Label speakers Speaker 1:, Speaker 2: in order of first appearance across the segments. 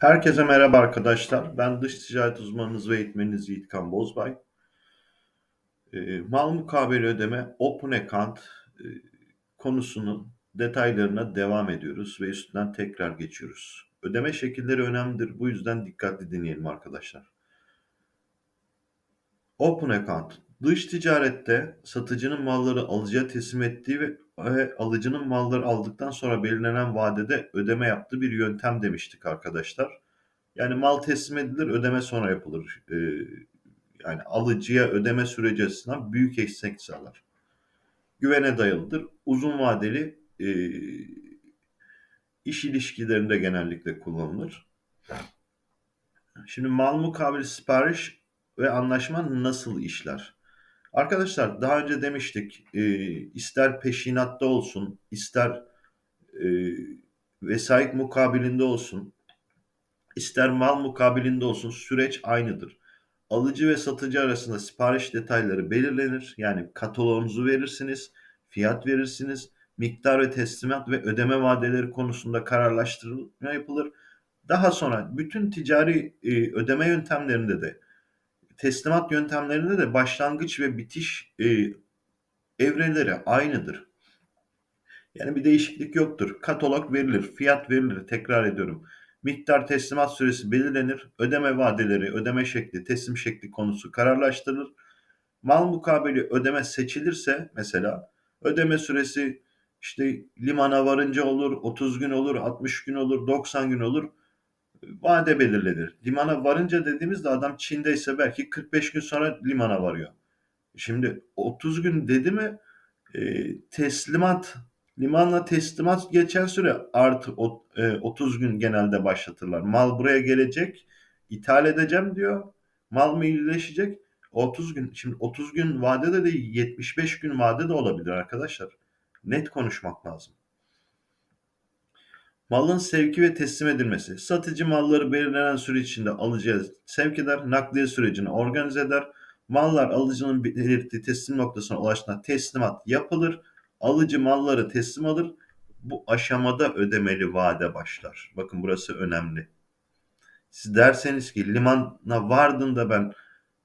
Speaker 1: Herkese merhaba arkadaşlar. Ben dış ticaret uzmanınız ve eğitmeniniz Yiğitkan Bozbay. E, mal mukabele ödeme Open Account e, konusunun detaylarına devam ediyoruz ve üstünden tekrar geçiyoruz. Ödeme şekilleri önemlidir. Bu yüzden dikkatli dinleyelim arkadaşlar. Open Account dış ticarette satıcının malları alıcıya teslim ettiği ve, ve alıcının malları aldıktan sonra belirlenen vadede ödeme yaptığı bir yöntem demiştik arkadaşlar. Yani mal teslim edilir, ödeme sonra yapılır. Ee, yani alıcıya ödeme süreci açısından büyük esnek sağlar. Güvene dayalıdır. Uzun vadeli e, iş ilişkilerinde genellikle kullanılır. Şimdi mal mukabele sipariş ve anlaşma nasıl işler? Arkadaşlar daha önce demiştik e, ister peşinatta olsun ister e, vesayet mukabilinde olsun ister mal mukabilinde olsun süreç aynıdır. Alıcı ve satıcı arasında sipariş detayları belirlenir. Yani kataloğunuzu verirsiniz, fiyat verirsiniz, miktar ve teslimat ve ödeme vadeleri konusunda kararlaştırma yapılır. Daha sonra bütün ticari e, ödeme yöntemlerinde de teslimat yöntemlerinde de başlangıç ve bitiş e, evreleri aynıdır. Yani bir değişiklik yoktur. Katalog verilir, fiyat verilir. Tekrar ediyorum. Miktar teslimat süresi belirlenir. Ödeme vadeleri, ödeme şekli, teslim şekli konusu kararlaştırılır. Mal mukabeli ödeme seçilirse mesela ödeme süresi işte limana varınca olur, 30 gün olur, 60 gün olur, 90 gün olur. Vade belirlenir. Limana varınca dediğimizde adam Çin'deyse belki 45 gün sonra limana varıyor. Şimdi 30 gün dedi mi e, teslimat limanla teslimat geçen süre artı 30 e, gün genelde başlatırlar. Mal buraya gelecek, ithal edeceğim diyor. Mal mı iyileşecek? 30 gün. Şimdi 30 gün vade de değil 75 gün vade de olabilir arkadaşlar. Net konuşmak lazım. Malın sevki ve teslim edilmesi. Satıcı malları belirlenen süre içinde alıcıya sevk eder, nakliye sürecini organize eder. Mallar alıcının belirttiği teslim noktasına ulaştığında teslimat yapılır. Alıcı malları teslim alır. Bu aşamada ödemeli vade başlar. Bakın burası önemli. Siz derseniz ki limana vardığında ben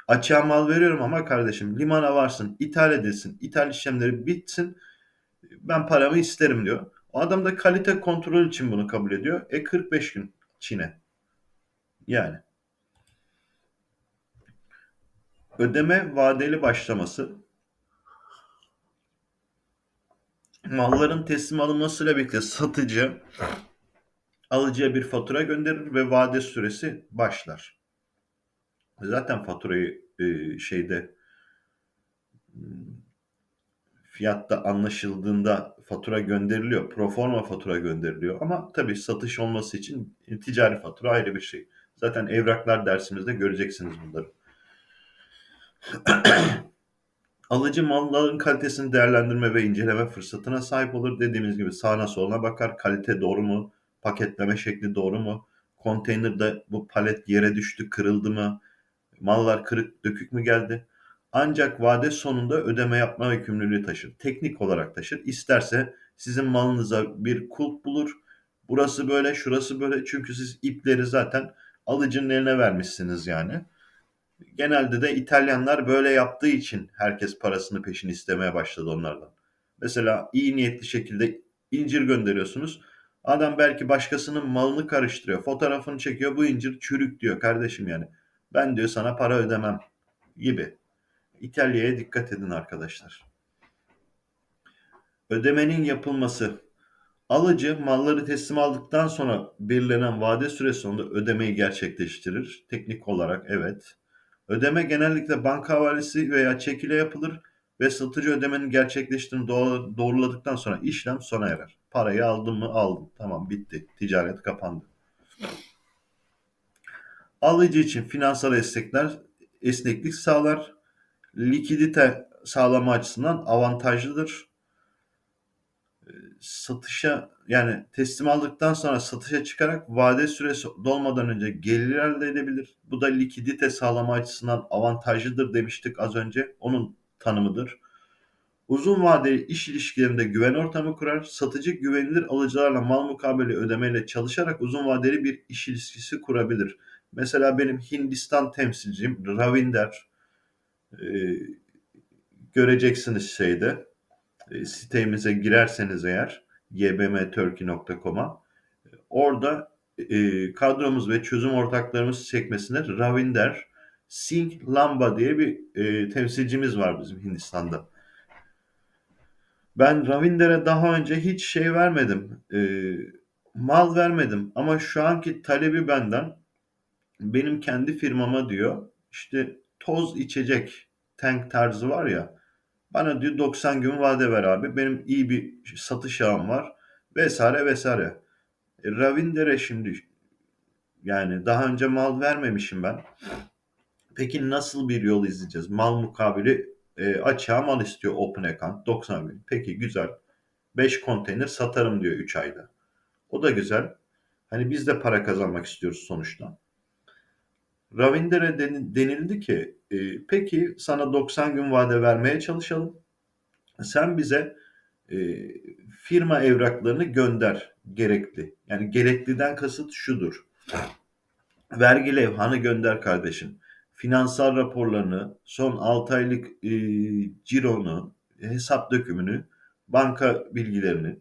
Speaker 1: açığa mal veriyorum ama kardeşim limana varsın, ithal edilsin, ithal işlemleri bitsin. Ben paramı isterim diyor. Adam da kalite kontrol için bunu kabul ediyor. E 45 gün Çin'e. Yani. Ödeme vadeli başlaması malların teslim alınmasıyla birlikte satıcı alıcıya bir fatura gönderir ve vade süresi başlar. Zaten faturayı e, şeyde fiyatta anlaşıldığında fatura gönderiliyor. Proforma fatura gönderiliyor. Ama tabii satış olması için ticari fatura ayrı bir şey. Zaten evraklar dersimizde göreceksiniz bunları. Alıcı malların kalitesini değerlendirme ve inceleme fırsatına sahip olur. Dediğimiz gibi sağına soluna bakar. Kalite doğru mu? Paketleme şekli doğru mu? Konteynerde bu palet yere düştü, kırıldı mı? Mallar kırık, dökük mü geldi? Ancak vade sonunda ödeme yapma yükümlülüğü taşır. Teknik olarak taşır. İsterse sizin malınıza bir kulp bulur. Burası böyle, şurası böyle. Çünkü siz ipleri zaten alıcının eline vermişsiniz yani. Genelde de İtalyanlar böyle yaptığı için herkes parasını peşin istemeye başladı onlardan. Mesela iyi niyetli şekilde incir gönderiyorsunuz. Adam belki başkasının malını karıştırıyor. Fotoğrafını çekiyor. Bu incir çürük diyor kardeşim yani. Ben diyor sana para ödemem gibi. İtalya'ya dikkat edin arkadaşlar. Ödemenin yapılması. Alıcı malları teslim aldıktan sonra belirlenen vade süresi sonunda ödemeyi gerçekleştirir. Teknik olarak evet. Ödeme genellikle banka havalesi veya çekile yapılır ve satıcı ödemenin gerçekleştiğini doğruladıktan sonra işlem sona erer. Parayı aldım mı aldım. Tamam bitti. Ticaret kapandı. Alıcı için finansal esnekler esneklik sağlar likidite sağlama açısından avantajlıdır. Ee, satışa yani teslim aldıktan sonra satışa çıkarak vade süresi dolmadan önce gelir elde edebilir. Bu da likidite sağlama açısından avantajlıdır demiştik az önce. Onun tanımıdır. Uzun vadeli iş ilişkilerinde güven ortamı kurar. Satıcı güvenilir alıcılarla mal mukabele ödemeyle çalışarak uzun vadeli bir iş ilişkisi kurabilir. Mesela benim Hindistan temsilcim Ravinder e, göreceksiniz şeyde e, sitemize girerseniz eğer ybmturkey.com'a orada e, kadromuz ve çözüm ortaklarımız sekmesinde Ravinder Singh Lamba diye bir e, temsilcimiz var bizim Hindistan'da. Ben Ravinder'e daha önce hiç şey vermedim. E, mal vermedim ama şu anki talebi benden benim kendi firmama diyor işte toz içecek tank tarzı var ya bana diyor 90 gün vade ver abi benim iyi bir satış ağım var vesaire vesaire. E, Ravinder'e şimdi yani daha önce mal vermemişim ben. Peki nasıl bir yol izleyeceğiz? Mal mukabili e, açığa mal istiyor Open Account 90 bin. Peki güzel. 5 konteyner satarım diyor 3 ayda. O da güzel. Hani biz de para kazanmak istiyoruz sonuçta. Ravinder'e denildi ki e, peki sana 90 gün vade vermeye çalışalım. Sen bize e, firma evraklarını gönder gerekli. Yani gerekliden kasıt şudur. Vergi levhanı gönder kardeşim. Finansal raporlarını, son 6 aylık e, cironu, hesap dökümünü, banka bilgilerini,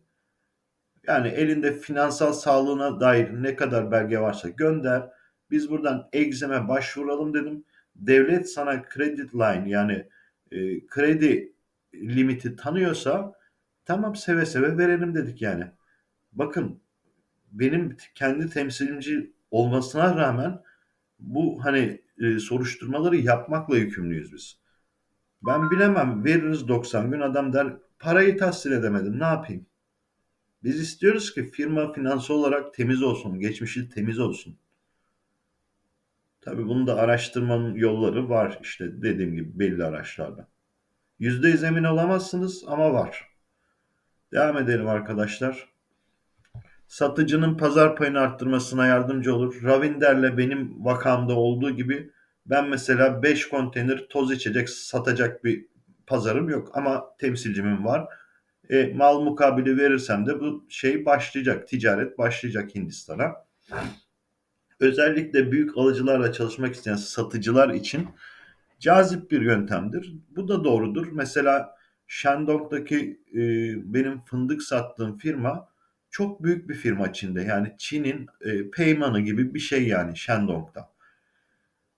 Speaker 1: yani elinde finansal sağlığına dair ne kadar belge varsa gönder. Biz buradan Exim'e başvuralım dedim. Devlet sana credit line yani e, kredi limiti tanıyorsa tamam seve seve verelim dedik yani. Bakın benim kendi temsilci olmasına rağmen bu hani e, soruşturmaları yapmakla yükümlüyüz biz. Ben bilemem veririz 90 gün adam der parayı tahsil edemedim ne yapayım? Biz istiyoruz ki firma finansal olarak temiz olsun, geçmişi temiz olsun. Tabii bunu da araştırmanın yolları var işte dediğim gibi belli araçlarda. Yüzde yüz emin olamazsınız ama var. Devam edelim arkadaşlar. Satıcının pazar payını arttırmasına yardımcı olur. Ravinder'le benim vakamda olduğu gibi ben mesela 5 konteyner toz içecek satacak bir pazarım yok ama temsilcimin var. E, mal mukabili verirsem de bu şey başlayacak, ticaret başlayacak Hindistan'a. Özellikle büyük alıcılarla çalışmak isteyen satıcılar için cazip bir yöntemdir. Bu da doğrudur. Mesela Shandong'daki e, benim fındık sattığım firma çok büyük bir firma Çin'de. Yani Çin'in e, Peyman'ı gibi bir şey yani Shandong'da.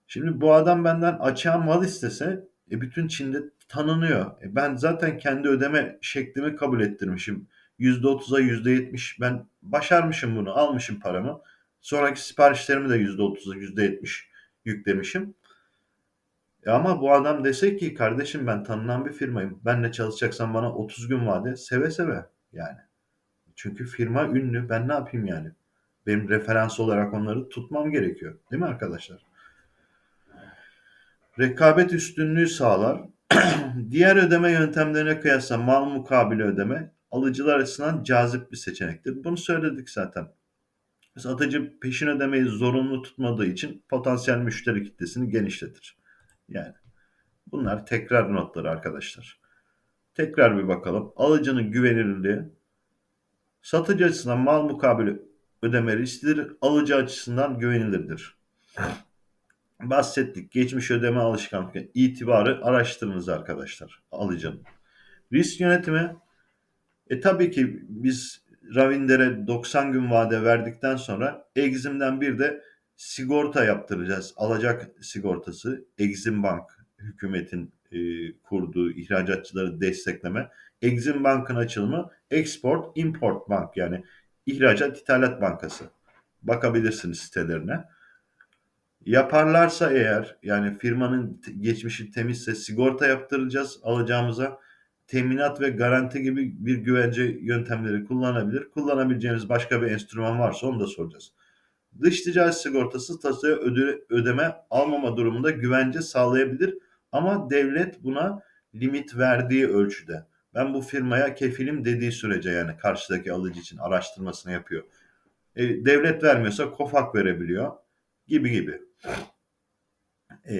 Speaker 1: Şimdi bu adam benden açığa mal istese e, bütün Çin'de tanınıyor. E, ben zaten kendi ödeme şeklimi kabul ettirmişim. %30'a %70 ben başarmışım bunu almışım paramı. Sonraki siparişlerimi de %30'a %70 yüklemişim. E ama bu adam dese ki kardeşim ben tanınan bir firmayım. Benle çalışacaksan bana 30 gün vade seve seve yani. Çünkü firma ünlü. Ben ne yapayım yani? Benim referans olarak onları tutmam gerekiyor. Değil mi arkadaşlar? Rekabet üstünlüğü sağlar. Diğer ödeme yöntemlerine kıyasla mal mukabili ödeme alıcılar açısından cazip bir seçenektir. Bunu söyledik zaten. Satıcı peşin ödemeyi zorunlu tutmadığı için potansiyel müşteri kitlesini genişletir. Yani bunlar tekrar notları arkadaşlar. Tekrar bir bakalım. Alıcının güvenilirliği satıcı açısından mal mukabili ödeme risklidir. Alıcı açısından güvenilirdir. Bahsettik. Geçmiş ödeme alışkanlığı itibarı araştırınız arkadaşlar. Alıcının. Risk yönetimi e tabii ki biz Ravinder'e 90 gün vade verdikten sonra Exim'den bir de sigorta yaptıracağız. Alacak sigortası. Exim Bank hükümetin e, kurduğu ihracatçıları destekleme. Exim Bank'ın açılımı Export Import Bank yani ihracat ithalat bankası. Bakabilirsiniz sitelerine. Yaparlarsa eğer yani firmanın geçmişi temizse sigorta yaptıracağız alacağımıza teminat ve garanti gibi bir güvence yöntemleri kullanabilir. Kullanabileceğimiz başka bir enstrüman varsa onu da soracağız. Dış ticaret sigortası öde, ödeme almama durumunda güvence sağlayabilir ama devlet buna limit verdiği ölçüde. Ben bu firmaya kefilim dediği sürece yani karşıdaki alıcı için araştırmasını yapıyor. E, devlet vermiyorsa kofak verebiliyor gibi gibi. E,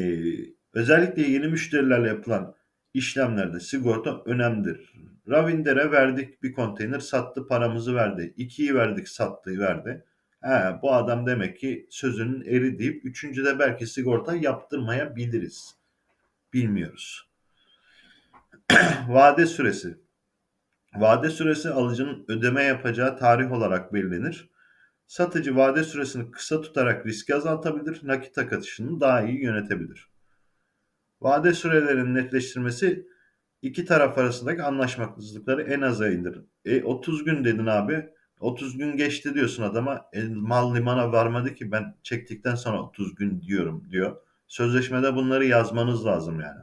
Speaker 1: özellikle yeni müşterilerle yapılan işlemlerde sigorta önemlidir. Ravinder'e verdik bir konteyner sattı paramızı verdi. İkiyi verdik sattı verdi. He, bu adam demek ki sözünün eri deyip üçüncüde belki sigorta yaptırmayabiliriz. Bilmiyoruz. Vade süresi. Vade süresi alıcının ödeme yapacağı tarih olarak belirlenir. Satıcı vade süresini kısa tutarak riski azaltabilir, nakit akışını daha iyi yönetebilir. Vade sürelerinin netleştirmesi iki taraf arasındaki anlaşmazlıkları en aza indirir. E 30 gün dedin abi. 30 gün geçti diyorsun adama. E, mal limana varmadı ki ben çektikten sonra 30 gün diyorum diyor. Sözleşmede bunları yazmanız lazım yani.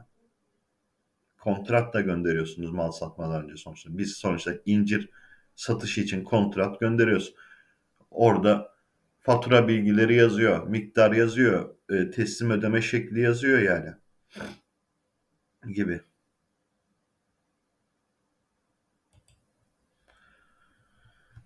Speaker 1: Kontrat da gönderiyorsunuz mal satmadan önce sonuçta. Biz sonuçta incir satışı için kontrat gönderiyoruz. Orada fatura bilgileri yazıyor, miktar yazıyor, e, teslim ödeme şekli yazıyor yani. Gibi.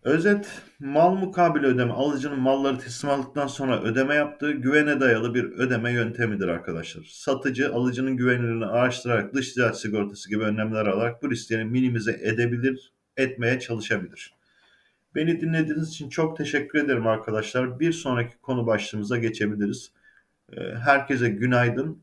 Speaker 1: Özet, mal mukabil ödeme alıcının malları teslim aldıktan sonra ödeme yaptığı güvene dayalı bir ödeme yöntemidir arkadaşlar. Satıcı alıcının güvenilirliğini araştırarak dış ticaret sigortası gibi önlemler alarak bu riskleri minimize edebilir, etmeye çalışabilir. Beni dinlediğiniz için çok teşekkür ederim arkadaşlar. Bir sonraki konu başlığımıza geçebiliriz. Herkese günaydın.